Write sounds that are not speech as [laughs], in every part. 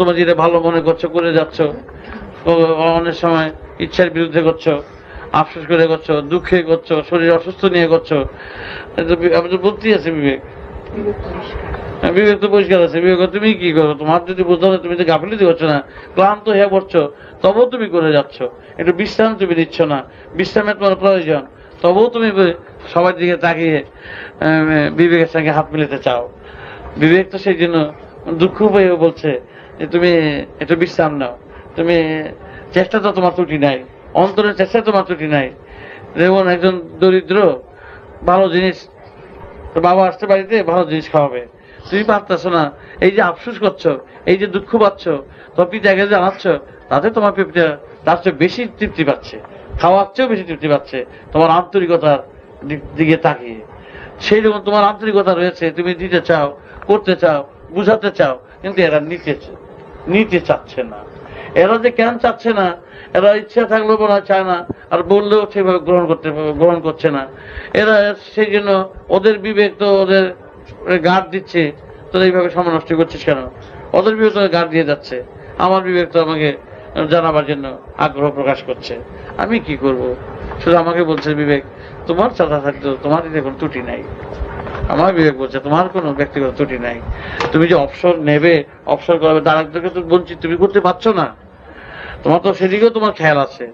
তোমার যেটা ভালো মনে করছ করে যাচ্ছ অনেক সময় ইচ্ছার বিরুদ্ধে করছ আফসোস করে করছ দুঃখে করছ শরীর অসুস্থ নিয়ে করছ। আমি তো বলতেই আছে বিবেক। হ্যাঁ, বিবেক তো পরিষ্কার আছে। বিবেক তুমি কি করো? তোমার যদি হবে তুমি তো গাফিলিতি করছ না ক্লান্ত হয়ে পড়ছো তবুও তুমি করে যাচ্ছ। একটু বিশ্রাম তুমি নিচ্ছ না। বিশ্রামের তোমার প্রয়োজন। তবুও তুমি সবার দিকে তাকিয়ে বিবেকের সঙ্গে হাত মিলাতে চাও। বিবেক তো সেই জন্য দুঃখ পেয়েও বলছে তুমি একটু বিশ্রাম নাও। তুমি চেষ্টা তো তোমার ত্রুটি নাই। অন্তরের চেষ্টা তোমার ত্রুটি নাই। যেমন একজন দরিদ্র, ভালো জিনিস বাবা আসতে বাড়িতে, ভালো জিনিস খাওয়াবে। তুমি পারতেছো না। এই যে আফসোস করছ, এই যে দুঃখ পাচ্ছ তো পিতাকে জানাচ্ছ তাতে তোমার পিতা তার চেয়ে বেশি তৃপ্তি পাচ্ছে। খাওয়ার চেয়েও বেশি তৃপ্তি পাচ্ছে। তোমার আন্তরিকতার দিক- তাকিয়ে। সেই রকম তোমার আন্তরিকতা রয়েছে। তুমি দিতে চাও, করতে চাও, বুঝাতে চাও, কিন্তু এরা নিতে চা- নিতে চাচ্ছে না। এরা যে কেন চাচ্ছে না? এরা ইচ্ছা থাকলেও মনে চায় না, আর বললেও সেভাবে গ্রহণ করতে, গ্রহণ করছে না। এরা সেই জন্য ওদের বিবেক তো ওদের গার্ড দিচ্ছে তোরা এইভাবে সময় নষ্ট করছিস কেন? ওদের বিবেক তো গার্ড দিয়ে যাচ্ছে। আমার বিবেক তো আমাকে জানাবার জন্য আগ্রহ প্রকাশ করছে। আমি কি করব? শুধু আমাকে বলছে বিবেক, তোমার চাঁদা থাকতো তোমার এতে কোনো ত্রুটি নাই। আমার বিবেক বলছে, তোমার কোনো ব্যক্তিগত ত্রুটি নাই। তুমি যে অবসর নেবে, অবসর করবে, তার একজনকে তো বঞ্চিত, তুমি করতে পারছ না। তোমার তো সেদিকেও তোমার খেয়াল আছে।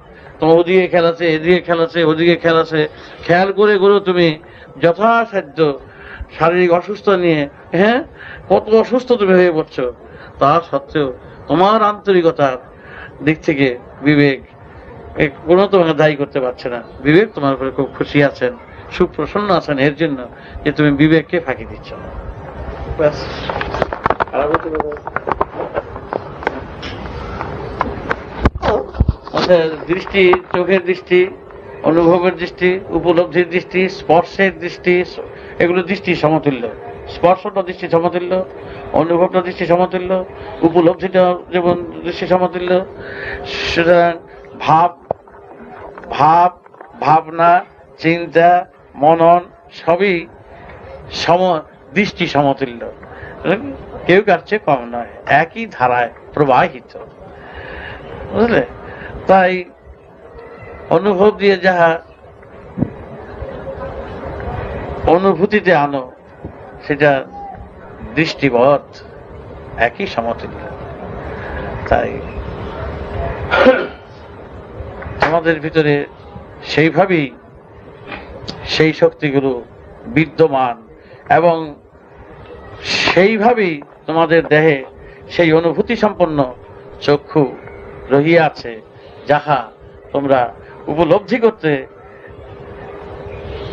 তোমার ওদিকে খেয়াল আছে, এদিকে খেয়াল আছে, ওদিকে খেয়াল আছে। খেয়াল করে করে তুমি যথাসাধ্য শারীরিক অসুস্থ নিয়ে হ্যাঁ? কত অসুস্থ তুমি হয়ে পড়ছো। তা সত্ত্বেও তোমার আন্তরিকতার দিক থেকে বিবেক কোনো তোমাকে দায়ী করতে পারছে না। বিবেক তোমার উপরে খুব খুশি আছেন। সুপ্রসন্ন আছেন, এর জন্য যে তুমি বিবেককে ফাঁকি দিচ্ছ। না দৃষ্টি, চোখের দৃষ্টি, অনুভবের দৃষ্টি, উপলব্ধির দৃষ্টি, স্পর্শের দৃষ্টি, এগুলো দৃষ্টি সমতুল্য। স্পর্শটা দৃষ্টি সমতুল্য, অনুভবটা দৃষ্টি সমতুল্য, উপলব্ধিটা যেমন দৃষ্টি সমতুল্য, সুতরাং ভাব ভাব, ভাবনা, চিন্তা মনন সবই সম, দৃষ্টি সমতুল্য। কেউ কার কম নয়, একই ধারায় প্রবাহিত। বুঝলে? তাই অনুভব দিয়ে যাহা অনুভূতিতে আনো, সেটা দৃষ্টিবধ একই সমতুল্য। তাই আমাদের ভিতরে সেইভাবেই সেই শক্তিগুলো বিদ্যমান এবং সেইভাবেই তোমাদের দেহে সেই অনুভূতি সম্পন্ন চক্ষু রহিয়াছে যাহা তোমরা উপলব্ধি করতে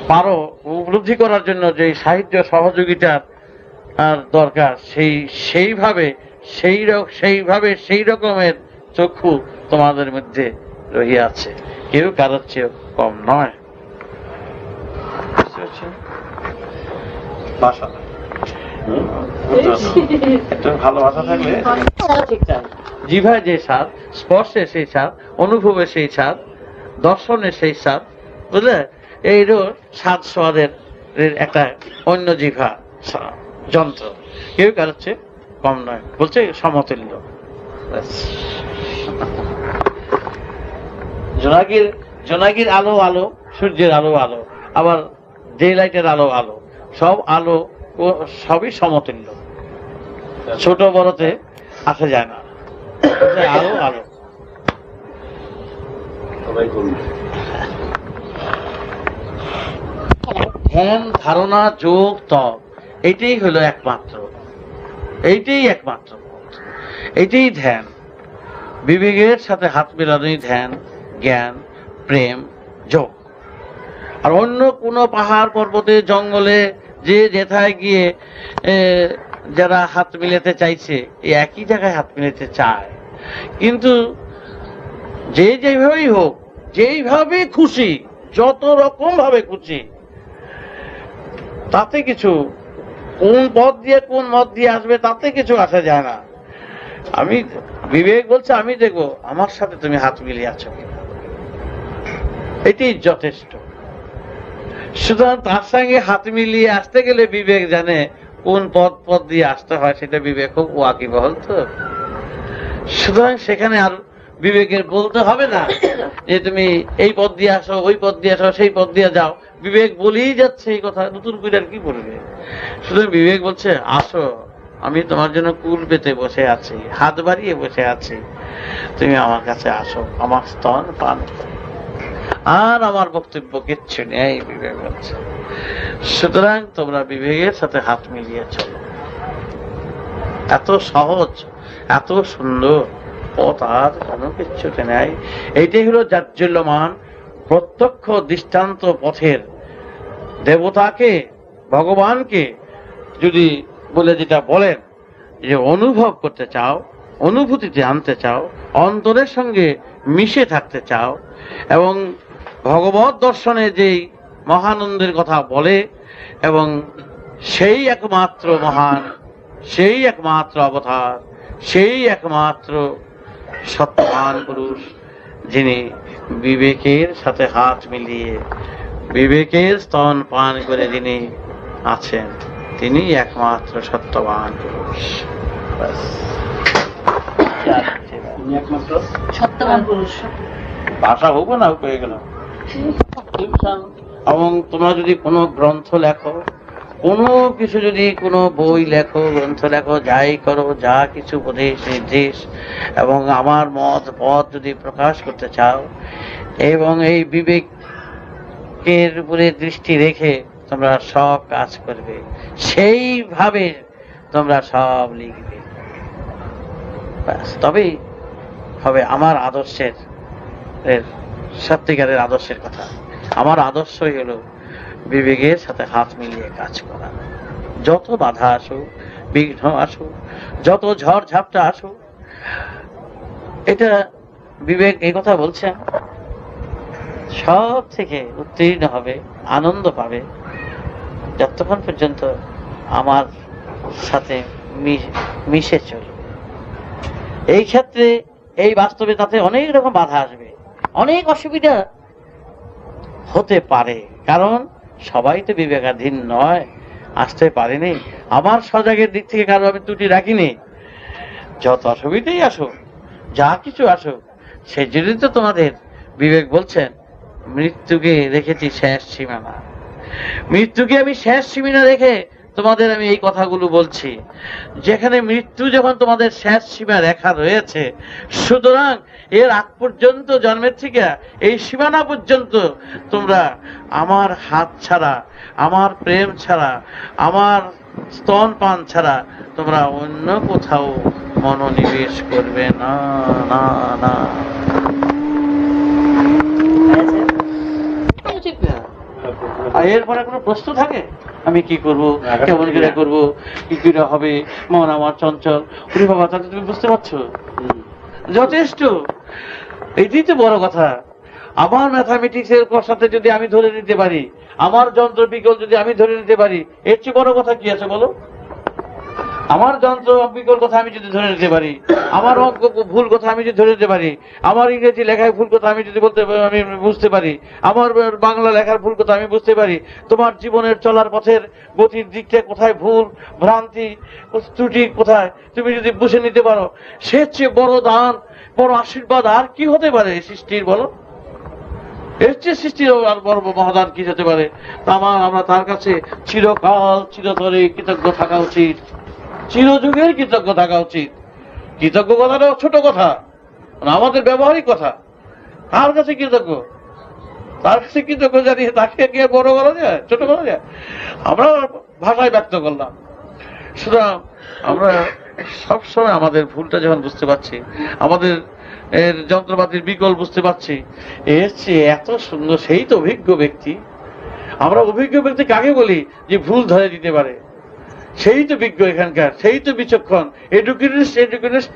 পারো। উপলব্ধি করার জন্য যে সাহিত্য সহযোগিতার দরকার, সেই, সেইভাবে সেই সেইভাবে, সেই রকমের চক্ষু তোমাদের মধ্যে রহিয়াছে কেউ কারোর চেয়ে কম নয়। পারছ? ভাষা একটু ভালো ভাষা থাকলে [laughs] জিভায় যে স্বাদ স্পর্শে সেই স্বাদ অনুভবে সেই স্বাদ দর্শনে সেই স্বাদ বুঝলে? এইরও স্বাদ স্বাদের একটা অন্য জিভা যন্ত্র। কেউ কারোর চেয়ে কম নয়। বলছে সমতুল্য। ব্যাস। জোনাকির জোনাকির আলো আলো সূর্যের আলো আলো। আবার ডে লাইটের আলো আলো সব আলো সবই সমতুল্য। ছোট বড়তে আসা যায় না। আলো আলো। ধ্যান ধারণা যোগ তপ এটাই হলো একমাত্র। এইটাই একমাত্র। এটাই ধ্যান। বিবেকের সাথে হাত মেলানোই ধ্যান জ্ঞান প্রেম যোগ। আর অন্য কোনো পাহাড় পর্বতে জঙ্গলে যে যেথায় গিয়ে যারা হাত মিলাতে চাইছে এই একই জায়গায় হাত মিলাতে চায়। কিন্তু যে যেভাবেই হোক, যেইভাবে খুশি, যত রকম ভাবে খুশি, তাতে কিছু, কোন পথ দিয়ে, কোন মত দিয়ে আসবে, তাতে কিছু আসা যায় না। আমি, বিবেক বলছে, আমি দেখব, আমার সাথে তুমি হাত মিলিয়ে আছো এটি যথেষ্ট। সুতরাং তার সঙ্গে হাত মিলিয়ে আসতে গেলে বিবেক জানে কোন পথ পথ দিয়ে আসতে হয়, সেটা বিবেক খুব ওয়াকিবহল তো। সুতরাং সেখানে আর বিবেকের বলতে হবে না যে তুমি এই পথ দিয়ে আসো, ওই পথ দিয়ে আসো, সেই পথ দিয়ে যাও। বিবেক বলেই যাচ্ছে এই কথা, নতুন করে আর কি বলবে? সুতরাং বিবেক বলছে, আসো, আমি তোমার জন্য কুল পেতে বসে আছি, হাত বাড়িয়ে বসে আছি। তুমি আমার কাছে আসো, আমার স্তন পান। আর আমার বক্তব্য কিচ্ছু নেই, বিবেক বলছে। সুতরাং তোমরা বিবেকের সাথে হাত মিলিয়ে চলো। এত সহজ, এত সুন্দর পথ আর কোনো কিচ্ছুতে নেই। এইটাই হলো জাজ্জল্যমান প্রত্যক্ষ দৃষ্টান্ত পথের। দেবতাকে, ভগবানকে যদি বলে যেটা বলেন, যে অনুভব করতে চাও অনুভূতিতে আনতে চাও, অন্তরের সঙ্গে মিশে থাকতে চাও, এবং ভগবত দর্শনে যেই মহানন্দের কথা বলে, এবং সেই একমাত্র মহান, সেই একমাত্র অবতার, সেই একমাত্র সত্যবান পুরুষ, যিনি বিবেকের সাথে হাত মিলিয়ে বিবেকের স্তন পান করে যিনি আছেন। তিনি একমাত্র সত্যবান পুরুষ। ভাষা হোক না হয়ে গেল। এবং তোমরা যদি কোনো গ্রন্থ লেখো, কোনো কিছু যদি কোনো বই লেখো, গ্রন্থ লেখো, যাই করো, যা কিছু উপদেশ, নির্দেশ, এবং আমার মত, পথ যদি প্রকাশ করতে চাও, এবং এই বিবেকের উপরে দৃষ্টি রেখে তোমরা সব কাজ করবে, সেইভাবে তোমরা সব লিখবে। ব্যাস। তবেই হবে আমার আদর্শের, এর সত্যিকারের আদর্শের কথা। আমার আদর্শই হলো বিবেকের সাথে হাত মিলিয়ে কাজ করা। যত বাধা আসুক, বিঘ্ন আসুক, যত ঝড় ঝাপটা আসুক, এটা বিবেক এই কথা বলছেন, সব থেকে উত্তীর্ণ হবে, আনন্দ পাবে যতক্ষণ পর্যন্ত আমার সাথে মিশে চলবে এই ক্ষেত্রে, এই বাস্তবে তাতে অনেক রকম বাধা আসবে। অনেক অসুবিধা হতে পারে, কারণ সবাই তো বিবেকাধীন নয়, আসতে পারেনি। আমার সজাগের দিক থেকে কারও আমি ত্রুটি রাখিনি। যত অসুবিধাই আসুক, যা কিছু আসুক সেই জন্যই তো তোমাদের, বিবেক বলছেন, মৃত্যুকে রেখেছি শেষ সীমানা। মৃত্যুকে আমি শেষ সীমানা রেখে তোমাদের আমি এই কথাগুলো বলছি। যেখানে মৃত্যু যখন তোমাদের শেষ সীমা রেখা রয়েছে সুতরাং এর আগ পর্যন্ত জন্মের থেকে এই সীমানা পর্যন্ত তোমরা আমার হাত ছাড়া আমার প্রেম ছাড়া আমার স্তন পান ছাড়া তোমরা অন্য কোথাও মনোনিবেশ করবে না না না। আর এরপরে কোনো প্রশ্ন থাকে? আমি কি করব? কেমন করে করব? কি করে হবে? মন আমার চঞ্চল। উনি বাবা তাহলে তুমি বুঝতে পারছ? যথেষ্ট। এটাই তো বড় কথা আমার ম্যাথামেটিক্স এর সাথে যদি আমি ধরে নিতে পারি আমার যন্ত্র বিকল যদি আমি ধরে নিতে পারি এর চেয়ে বড় কথা কি আছে বলো? আমার যন্ত্র বিকল কথা আমি যদি ধরে নিতে পারি, আমার অঙ্ক ভুল কথা আমি যদি ধরে নিতে পারি, আমার ইংরেজি লেখায় ভুল কথা আমি যদি বলতে আমি বুঝতে পারি, আমার বাংলা লেখার ভুল কথা আমি বুঝতে পারি, তোমার জীবনের চলার পথের গতির দিকটা কোথায় ভুল, ভ্রান্তি, ত্রুটি কোথায়, তুমি যদি বুঝে নিতে পারো, সে চেয়ে বড় দান, বড় আশীর্বাদ আর কি হতে পারে সৃষ্টির, বলো? এর চেয়ে সৃষ্টির আর বড় মহাদান কি হতে পারে? তা আমার, আমরা তার কাছে চিরকাল, চিরতরে কৃতজ্ঞ থাকা উচিত। চিরযুগের কৃতজ্ঞ থাকা উচিত। কৃতজ্ঞ কথাটা ছোট কথা। আমাদের ব্যবহারিক কথা। তার কাছে কৃতজ্ঞ? তার কাছে কৃতজ্ঞ জানিয়ে তাকে আর বড় করা যায়, ছোট করা যায়? আমরা ভাষায় ব্যক্ত করলাম। সুতরাং আমরা সবসময় আমাদের ভুলটা যখন বুঝতে পারছি, আমাদের এর যন্ত্রপাতির বিকল বুঝতে পারছি চেয়ে এত সুন্দর, সেই তো অভিজ্ঞ ব্যক্তি। আমরা অভিজ্ঞ ব্যক্তি কাকে বলি যে ভুল ধরে দিতে পারে? সেই তো বিজ্ঞ এখানকার সেই তো বিচক্ষণ। এডুকেশনিস্ট এডুকেশনিস্ট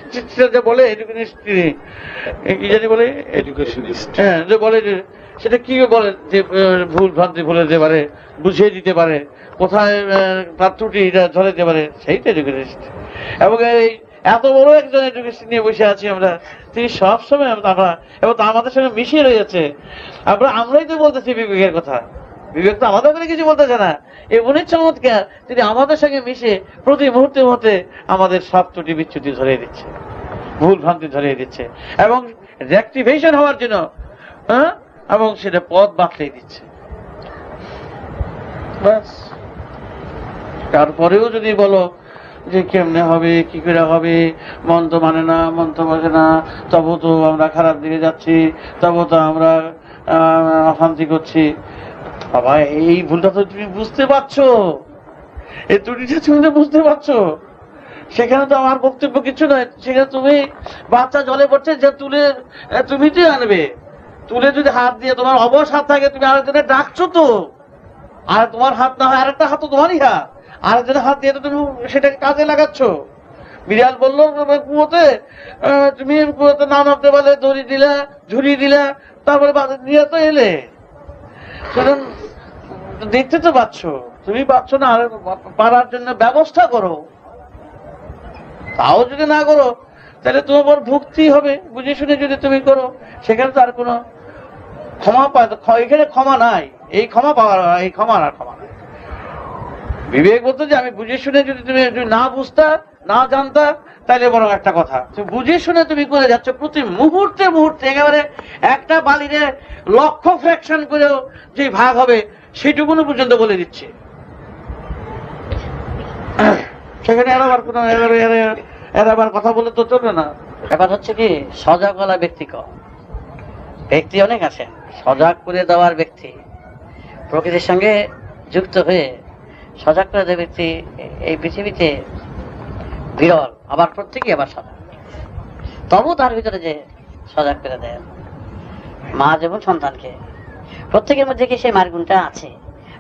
যে বলে এডুকেশনিস্ট কি জানি বলে? এডুকেশনিস্ট হ্যাঁ যে বলে সেটা কি বলে যে ভুল ভ্রান্তি বলে দিতে পারে বুঝিয়ে দিতে পারে কোথায় তার ত্রুটি এটা ধরে দিতে পারে সেই তো এডুকেশনিস্ট এবং এই এত বড় একজন এডুকেশন নিয়ে বসে আছি আমরা তিনি সব সময় আমরা এবং তা আমাদের সঙ্গে মিশিয়ে রয়েছে আমরা আমরাই তো বলতেছি বিবেকের কথা। বিবেক তো আমাদের করে কিছু বলতেছে না। এমনই চমৎকার তিনি আমাদের সঙ্গে মিশে প্রতি মুহূর্তে মুহূর্তে আমাদের সব ত্রুটি বিচ্যুতি ধরে দিচ্ছে ভুল ভ্রান্তি ধরিয়ে দিচ্ছে এবং রেক্টিভেশন হওয়ার জন্য হ্যাঁ, এবং সেটা পথ বাতলিয়ে দিচ্ছে। ব্যাস। তারপরেও যদি বলো যে কেমনে হবে কি করে হবে মন তো মানে না মন তো মানে না তবু তো আমরা খারাপ দিকে যাচ্ছি তবু তো আমরা অশান্তি করছি। বাবা, এই ভুলটা তো তুমি বুঝতে পারছ। এই ত্রুটিটা তুমি তো বুঝতে পারছ। সেখানে তো আমার বক্তব্য কিছু নয়। সেখানে তুমি বাচ্চা জলে পড়ছে, যে তুলে তুমি তো আনবে। তুলে যদি হাত দিয়ে তোমার অবশ হাত থাকে, তুমি আরেকজনের ডাকছো তো। আর তোমার হাত না হয় আরেকটা হাত তো তোমারই হাত। আরেকজনের হাত দিয়ে তো তুমি সেটাকে কাজে লাগাচ্ছ। বিড়াল বলল কুয়োতে তুমি কুয়োতে না নামতে পারলে দড়ি দিলা ঝুড়ি দিলা, তারপরে নিয়ে তো এলে। সুতরাং দেখতে তো পাচ্ছ। তুমি পাচ্ছ না পারার জন্য ব্যবস্থা করো। তাও যদি না করো, তাহলে তোমার ভুক্তি হবে। বুঝে শুনে যদি তুমি করো, সেখানে তো আর কোনো ক্ষমা এখানে ক্ষমা নাই। এই ক্ষমা পাওয়ার এই ক্ষমা আর ক্ষমা নাই। বিবেক বলতো যে, আমি বুঝে শুনে যদি তুমি না বুঝতা, না জানতা তাহলে বরং একটা কথা বুঝে শুনে তুমি করে যাচ্ছ? প্রতি মুহূর্তে মুহূর্তে একেবারে একটা বালিরে লক্ষ ফ্র্যাকশন করেও যে ভাগ হবে, সেটুকুনো পর্যন্ত বলে দিচ্ছে। সেখানে এরাবার কোনো এরা- এরা- এরাবার কথা বলে তো চলবে না। ব্যাপার হচ্ছে কি, সজাগ বলা ব্যক্তি কম। ব্যক্তি অনেক আছেন সজাগ করে দেওয়ার ব্যক্তি। প্রকৃতির সঙ্গে যুক্ত হয়ে সজাগ করে দেওয়ার ব্যক্তি এই পৃথিবীতে বিরল আবার প্রত্যেকেই আবার সজাগ তবু তার ভিতরে যে সজাগ করে দেয় মা যেমন সন্তানকে প্রত্যেকের মধ্যে কি সেই মার গুণটা আছে?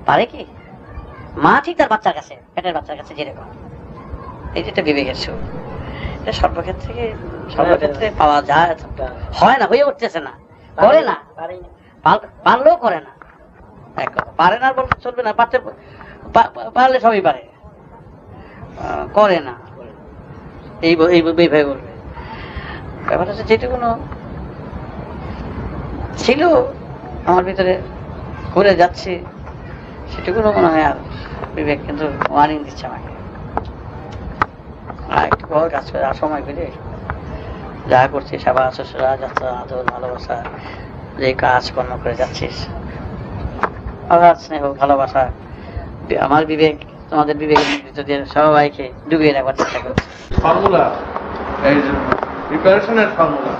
পারে কি? মা ঠিক তার বাচ্চার কাছে পেটের বাচ্চার কাছে যেরকম। এই যেটা বিবেকের এটা সর্বক্ষেত্রে সর্বক্ষেত্রে পাওয়া যায়? হয় না হয়ে উঠতেছে না। করে না। পারলেও করে না। এক কথা, পারে না বলতে চলবে না পারতে পারলে সবই পারে। করে না। এই এইভাবে বলবে ব্যাপারটা হচ্ছে যেটুকুনো ছিল আমার ভিতরে করে যাচ্ছে সেটুকুনো মনে হয় আর বিবেক কিন্তু ওয়ার্নিং দিচ্ছে আমাকে। আর একটু বড় কাজ করে, আর সময় পেলে যা করছিস, আবার শ্বশুরা যাত্রা আদর, ভালোবাসা, যে কাজ কর্ম করে যাচ্ছিস। আবার স্নেহ, ভালোবাসা, আমার বিবেক তোমাদের বিবেকের নেতৃত্ব সবাইকে ডুবিয়ে রাখবার চেষ্টা করছি ফর্মুলা। এই প্রিপারেশনের ফর্মুলা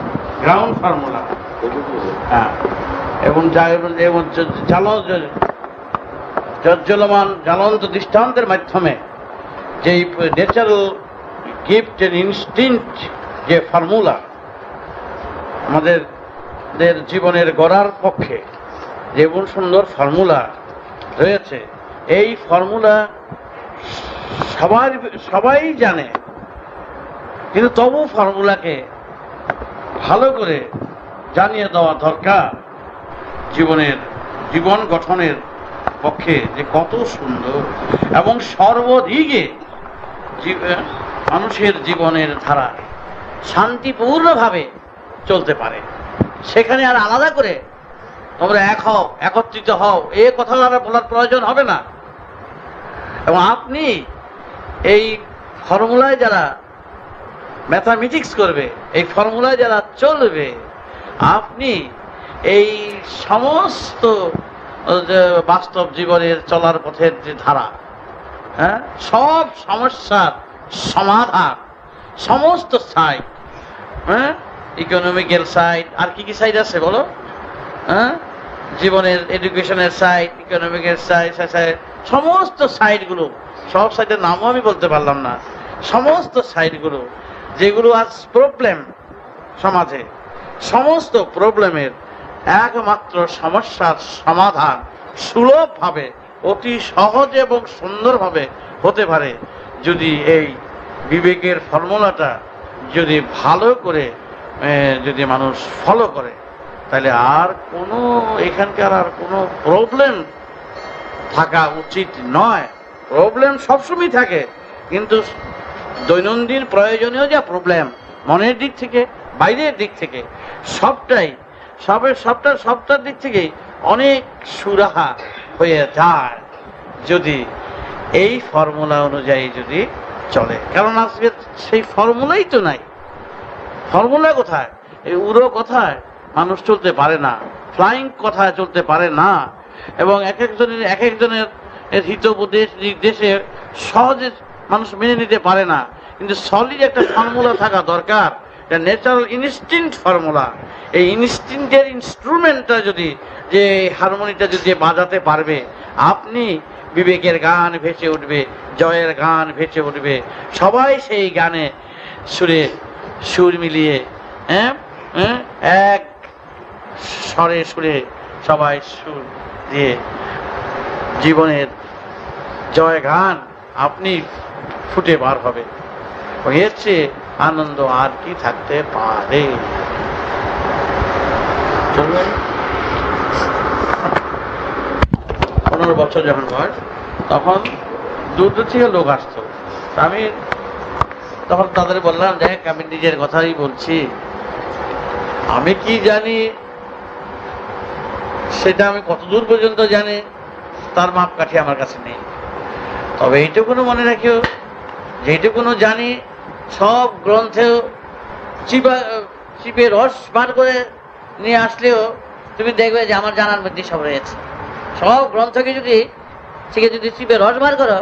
গ্রাউন্ড ফর্মুলা। হ্যাঁ। এবং যা- এবং জজ্জলমান জ্বলন্ত দৃষ্টান্তের মাধ্যমে যেই ন্যাচারাল গিফট এন্ড ইনস্টিংক্ট যে ফর্মুলা আমাদের জীবনের গড়ার পক্ষে যেমন সুন্দর ফর্মুলা রয়েছে এই ফর্মুলা সবার, সবাই জানে। কিন্তু তবু ফর্মুলাকে ভালো করে জানিয়ে দেওয়া দরকার জীবনের, জীবন গঠনের পক্ষে যে কত সুন্দর এবং সর্বদিকে মানুষের জীবনের ধারা শান্তিপূর্ণভাবে চলতে পারে। সেখানে আর আলাদা করে তোমরা এক হও, একত্রিত হও, এ কথা আর বলার প্রয়োজন হবে না। এবং আপনি এই ফর্মুলায় যারা ম্যাথামেটিক্স করবে, এই ফর্মুলায় যারা চলবে, আপনি এই সমস্ত বাস্তব জীবনের চলার পথের যে ধারা হ্যাঁ সব সমস্যার সমাধান, সমস্ত সাইড হ্যাঁ ইকোনমিক্যাল সাইড আর কি কি সাইড আছে বলো? হ্যাঁ জীবনের এডুকেশনের সাইড ইকোনমিক্যাল সাইড সমস্ত সাইডগুলো সব সাইডের নামও আমি বলতে পারলাম না, সমস্ত সাইডগুলো যেগুলো আজ প্রবলেম সমাজে, সমস্ত প্রবলেমের একমাত্র সমস্যার সমাধান সুলভভাবে, অতি সহজ এবং সুন্দরভাবে হতে পারে যদি এই বিবেকের ফর্মুলাটা যদি ভালো করে যদি মানুষ ফলো করে, তাহলে আর কোনো, এখানকার আর কোনো প্রবলেম থাকা উচিত নয়। প্রবলেম সবসময় থাকে, কিন্তু দৈনন্দিন প্রয়োজনীয় যা প্রবলেম মনের দিক থেকে, বাইরের দিক থেকে, সবটাই সবের সবটা সবটার দিক থেকেই অনেক সুরাহা হয়ে যায় যদি এই ফর্মুলা অনুযায়ী যদি চলে। কারণ আজকে সেই ফর্মুলাই তো নাই। ফর্মুলা কোথায়? এই উড়ো কথায় মানুষ চলতে পারে না ফ্লাইং কথায় চলতে পারে না। এবং এক একজনের এক একজনের এর হিতোপদেশ, নির্দেশে সহজে মানুষ মেনে নিতে পারে না। কিন্তু সলিড একটা ফর্মুলা থাকা দরকার। ন্যাচারাল ইনস্টিংক্ট ফর্মুলা এই ইনস্টিংক্টের ইনস্ট্রুমেন্টটা যদি, যে হারমোনিটা যদি বাজাতে পারবে, আপনি বিবেকের গান ভেসে উঠবে, জয়ের গান ভেসে উঠবে। সবাই সেই গানে সুরে সুর মিলিয়ে হ্যাঁ হ্যাঁ এক স্বরে সুরে সবাই সুর। দিয়ে জীবনের জয় গান আপনি ফুটে বার হবে। এর চেয়ে আনন্দ আর কি থাকতে পারে? পনেরো বছর যখন বয়স, তখন দূর দূর থেকে লোক আসতো। আমি তখন তাদের বললাম, দেখ, আমি নিজের কথাই বলছি। আমি কি জানি সেটা আমি কতদূর পর্যন্ত জানি, তার মাপকাঠি আমার কাছে নেই। তবে এইটুকুনো মনে রাখিও যেটুকুনো জানি, সব গ্রন্থেও চিপা চিপে রস বার করে নিয়ে আসলেও তুমি দেখবে যে আমার জানার মধ্যে সব রয়েছে। সব গ্রন্থকে যদি থেকে যদি চিপে রস বার করো,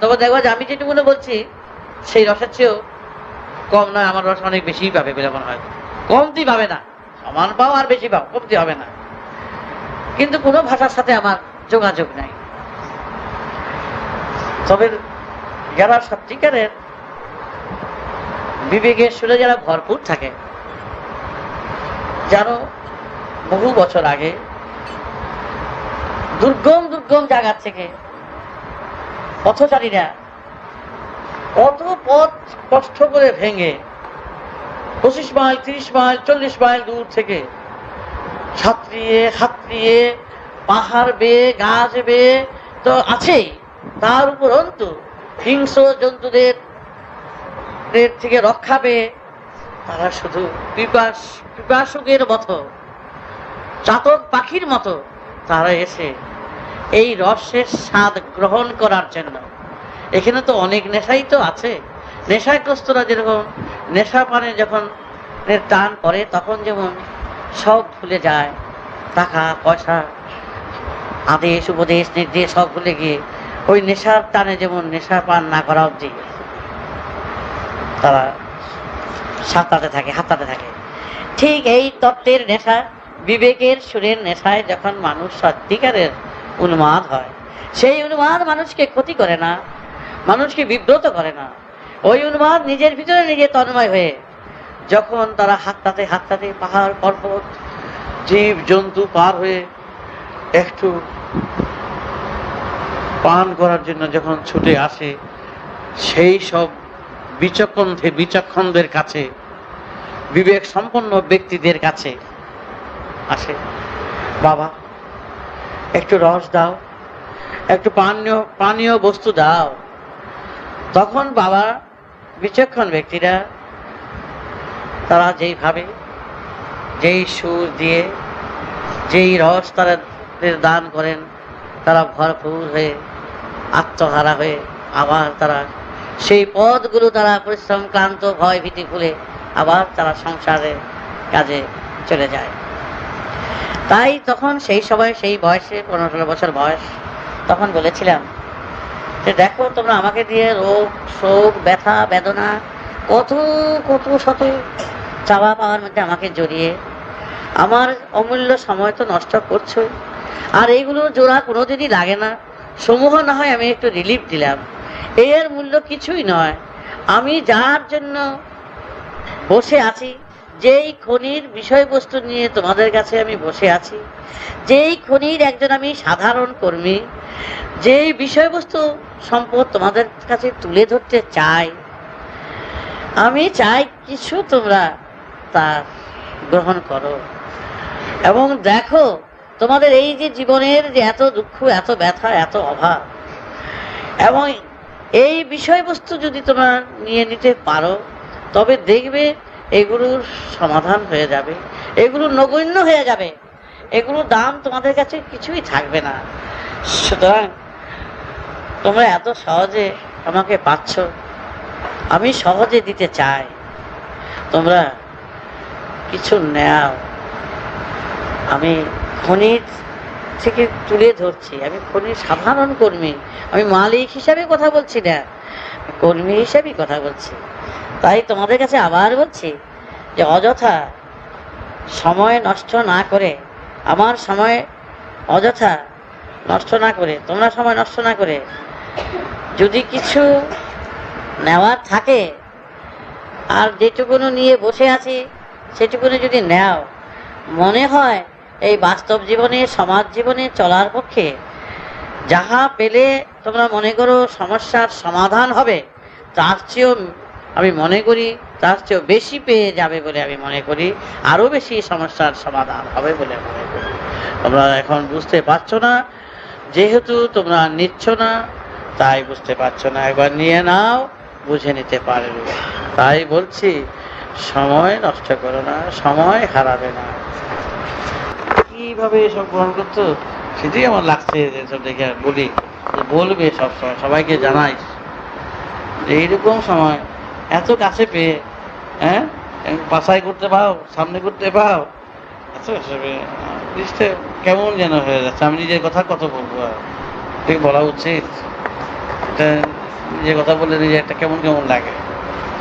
তবে দেখবে যে আমি যেটুকুনো বলছি, সেই রসের চেয়েও কম নয়, আমার রস অনেক বেশিই পাবে বলে মনে হয়। কমতি পাবে না। সমান পাও আর বেশি পাও, কমতি হবে না। কিন্তু কোনো ভাষার সাথে আমার যোগাযোগ নাই। তবে যারা সত্যিকারের বিবেকের সুরে যারা ভরপুর থাকে জানো বহু বছর আগে দুর্গম দুর্গম জায়গা থেকে পথচারীরা কত পথ কষ্ট করে ভেঙে পঁচিশ মাইল, তিরিশ মাইল, চল্লিশ মাইল দূর থেকে ছাত্রিয়ে ছাত্রিয়ে পাহাড় বেয়ে, গাছ বেয়ে তো আছেই। তার উপরন্তু হিংস্র জন্তুদের থেকে রক্ষা পেয়ে তারা শুধু পিপাস, পিপাসুকের মতো, চাতক পাখির মতো তারা এসে এই রসের স্বাদ গ্রহণ করার জন্য। এখানে তো অনেক নেশাই তো আছে। নেশাগ্রস্তরা যেরকম নেশা পানে যখন টান করে তখন যেমন সব ভুলে যায়, টাকা, পয়সা। আদেশ উপদেশ নির্দেশ সব ভুলে গিয়ে ওই নেশার টানে যেমন নেশা পান না করা অবধি তারা সাঁতাতে থাকে হাতাতে থাকে। ঠিক এই তত্ত্বের নেশা, বিবেকের সুরের নেশায় যখন মানুষ সত্যিকারের উন্মাদ হয়, সেই উন্মাদ মানুষকে ক্ষতি করে না, মানুষকে বিব্রত করে না। ওই উন্মাদ নিজের ভিতরে নিজে তন্ময় হয়ে যখন তারা হাতটাতে হাতটাতে পাহাড় পর্বত, জীব জন্তু পার হয়ে একটু পান করার জন্য যখন ছুটে আসে, সেই সব বিচক্ষণ বিচক্ষণদের কাছে, বিবেক সম্পন্ন ব্যক্তিদের কাছে আসে, বাবা, একটু রস দাও, একটু পানীয় পানীয় বস্তু দাও। তখন বাবা বিচক্ষণ ব্যক্তিরা তারা যেইভাবে, যেই সুর দিয়ে, যেই রস তারা দান করেন, তারা ভরপুর হয়ে আত্মহারা হয়ে আবার তারা, সেই পথগুলো তারা পরিশ্রম, ক্লান্ত, ভয় ভীতি ভুলে আবার তারা সংসারে কাজে চলে যায়। তাই তখন সেই সময়, সেই বয়সে পনেরো ষোলো বছর বয়স, তখন বলেছিলাম যে, দেখো, তোমরা আমাকে দিয়ে রোগ, শোক, ব্যথা, বেদনা, কত কত শত চাওয়া পাওয়ার মধ্যে আমাকে জড়িয়ে। আমার অমূল্য সময় তো নষ্ট করছ। আর এইগুলো জোড়া কোনোদিনই লাগে না। সমূহ না হয় আমি একটু রিলিফ দিলাম। এর মূল্য কিছুই নয়। আমি যার জন্য বসে আছি, যেই খনির বিষয়বস্তু নিয়ে তোমাদের কাছে আমি বসে আছি, যেই খনির একজন আমি সাধারণ কর্মী, যেই বিষয়বস্তু সম্পদ তোমাদের কাছে তুলে ধরতে চাই, আমি চাই কিছু তোমরা তা গ্রহণ করো। এবং দেখো, তোমাদের এই যে জীবনের যে এত দুঃখ, এত ব্যথা, এত অভাব, এবং এই বিষয়বস্তু যদি তোমরা নিয়ে নিতে পারো, তবে দেখবে এগুলোর সমাধান হয়ে যাবে, এগুলো নগণ্য হয়ে যাবে, এগুলোর দাম তোমাদের কাছে কিছুই থাকবে না। সুতরাং তোমরা এত সহজে আমাকে পাচ্ছ, আমি সহজে দিতে চাই। তোমরা কিছু নেও। আমি খনির থেকে তুলে ধরছি। আমি খনির সাধারণ কর্মী। আমি মালিক হিসাবে কথা বলছি না। কর্মী হিসাবেই কথা বলছি। তাই তোমাদের কাছে আবার বলছি যে অযথা সময় নষ্ট না করে, আমার সময় অযথা নষ্ট না করে, তোমরা সময় নষ্ট না করে, যদি কিছু নেওয়ার থাকে, আর যেটুকুনো নিয়ে বসে আছি সেটুকুনো যদি নেও, মনে হয় এই বাস্তব জীবনে, সমাজ জীবনে চলার পক্ষে যাহা পেলে তোমরা মনে করো সমস্যার সমাধান হবে, তার চেয়েও আমি মনে করি, তার চেয়েও বেশি পেয়ে যাবে বলে আমি মনে করি, আরও বেশি সমস্যার সমাধান হবে বলে মনে করি। তোমরা এখন বুঝতে পারছ না, যেহেতু তোমরা নিচ্ছ না, তাই বুঝতে পারছ না। একবার নিয়ে নাও, বুঝে নিতে পারবে। তাই বলছি সময় নষ্ট করো না, সময় হারাবে না। কীভাবে এসব গ্রহণ করতো সেটাই আমার লাগছে যে সব দেখে বলি বলবে সবসময়, সবাইকে জানাইস যে এইরকম সময়, এত কাছে পেয়ে হ্যাঁ? বাসাই করতে পাও, সামনে করতে পাও, এত জিনিসটা কেমন যেন হয়ে যাচ্ছে। আমি নিজের কথা কত বলব আর? ঠিক বলা উচিত। এটা নিজের কথা বলে নিজে একটা কেমন কেমন লাগে।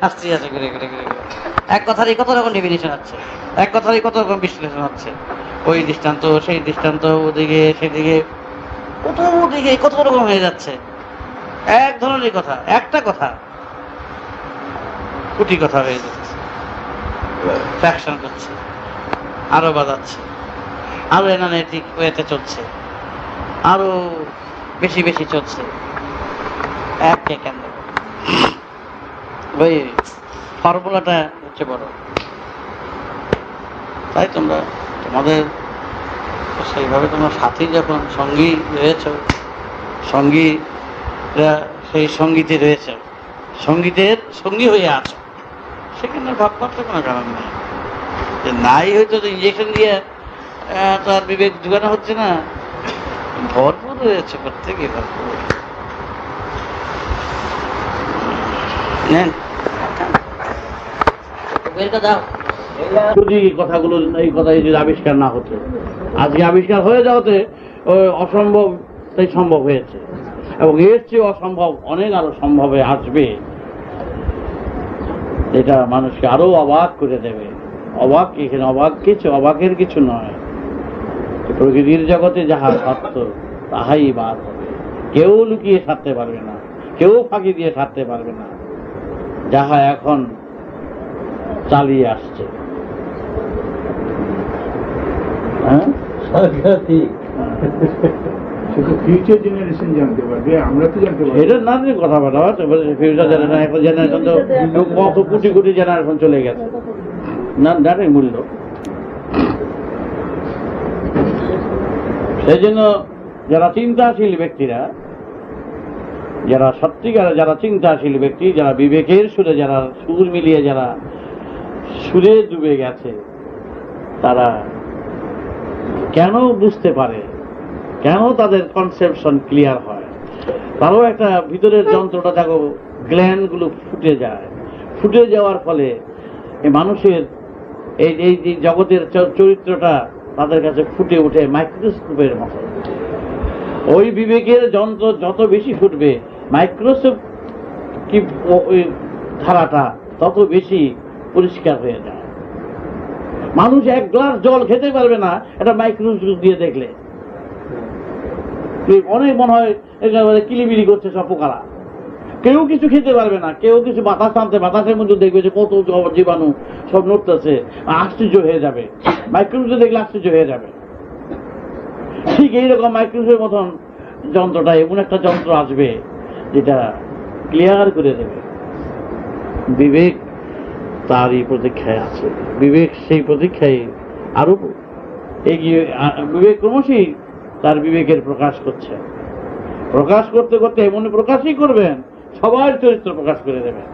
আছে। এক কত রকম আছে? এক বিশ্লেষণ হচ্ছে ওই দৃষ্টান্ত, সেই দৃষ্টান্ত কত দিকে কত রকম হয়ে যাচ্ছে? এক ধরনের কথা, একটা কথা। কুটি কথা হয়ে যাচ্ছে। আরও বাজাচ্ছে। আরও এনার্জেটিক ওয়েতে চলছে। আরও বেশি বেশি চলছে। এককে কেন্দ্র ওই ফর্মুলাটা হচ্ছে বড়। তাই তোমরা তোমাদের, সেইভাবে তোমরা সাথী যখন সঙ্গী রয়েছ সঙ্গী সেই সঙ্গীতে রয়েছে। সঙ্গীতের সঙ্গী হয়ে আছো। সেখানে ভাব করতে কোনো কারণ নেই। যে নাই হয়তো ইঞ্জেকশন দিয়ে তার বিবেক জোগানো হচ্ছে না। ভরপুর রয়েছে প্রত্যেকে, ভরপুর। নেন। কথাগুলো, এই কথা যদি আবিষ্কার না হতো। আজকে আবিষ্কার হয়ে যাওয়াতে অসম্ভব, তাই সম্ভব হয়েছে। এবং এর চেয়ে অসম্ভব, অনেক আরও সম্ভবে আসবে। এটা মানুষকে আরও অবাক করে দেবে। অবাক এখানে? অবাক কিছু? অবাকের কিছু নয়। প্রকৃতির জগতে যাহা সত্য, তাহাই বাদ হবে। কেউ লুকিয়ে থাকতে পারবে না। কেউ ফাঁকি দিয়ে থাকতে পারবে না। যাহা এখন চালিয়ে আসছে। হ্যাঁ? শুধু ফিউচার জেনারেশন জানতে পারবে আমরা তো জানতে পারব। এটা না যে কথা বলা ফিউচার জেনারেশন এখন জেনারেশন তো কত কোটি কোটি জেনারেশন চলে গেছে। না জানে মূল্য। সেই জন্য যারা চিন্তাশীল ব্যক্তিরা যারা সত্যিকার যারা চিন্তাশীল ব্যক্তি যারা বিবেকের সুরে যারা সুর মিলিয়ে যারা সুরে ডুবে গেছে। তারা কেন বুঝতে পারে? কেন তাদের কনসেপশন ক্লিয়ার হয়? তারও একটা ভিতরের যন্ত্রটা, দেখো গ্ল্যান্ডগুলো ফুটে যায়। ফুটে যাওয়ার ফলে এই মানুষের এই এই যে জগতের চরিত্রটা তাদের কাছে ফুটে উঠে মাইক্রোস্কোপের মতো। ওই বিবেকের যন্ত্র যত বেশি ফুটবে মাইক্রোস্কোপ কি ধারাটা তত বেশি পরিষ্কার হয়ে যায়। মানুষ এক গ্লাস জল খেতে পারবে না, এটা মাইক্রোস্কোপ দিয়ে দেখলে। অনেক মনে হয় কিলিবিলি করছে সব পোকারা। কেউ কিছু খেতে পারবে না, কেউ কিছু বাতাস টানতে বাতাসের মধ্যে দেখবে যে কত জীবাণু সব নড়তেছে, আশ্চর্য হয়ে যাবে। মাইক্রোস্কোপ দেখলে আশ্চর্য হয়ে যাবে। ঠিক এইরকম মাইক্রোস্কোপের মতন যন্ত্রটা, এমন একটা যন্ত্র আসবে, যেটা ক্লিয়ার করে দেবে। বিবেক তারই প্রতীক্ষায় আছে। বিবেক সেই প্রতীক্ষায় আরও এগিয়ে বিবেক ক্রমশই তার বিবেকের প্রকাশ করছে। প্রকাশ করতে করতে এমন প্রকাশই করবেন, সবার চরিত্র প্রকাশ করে দেবেন।